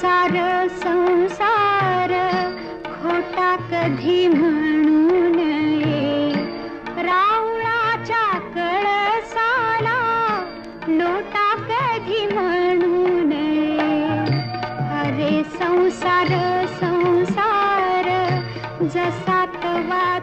संसार संसार खोटा कधी म्हणू नये. रावणाच्या कळसाला लोटा कधी म्हणू नये. अरे संसार संसार जसा तवा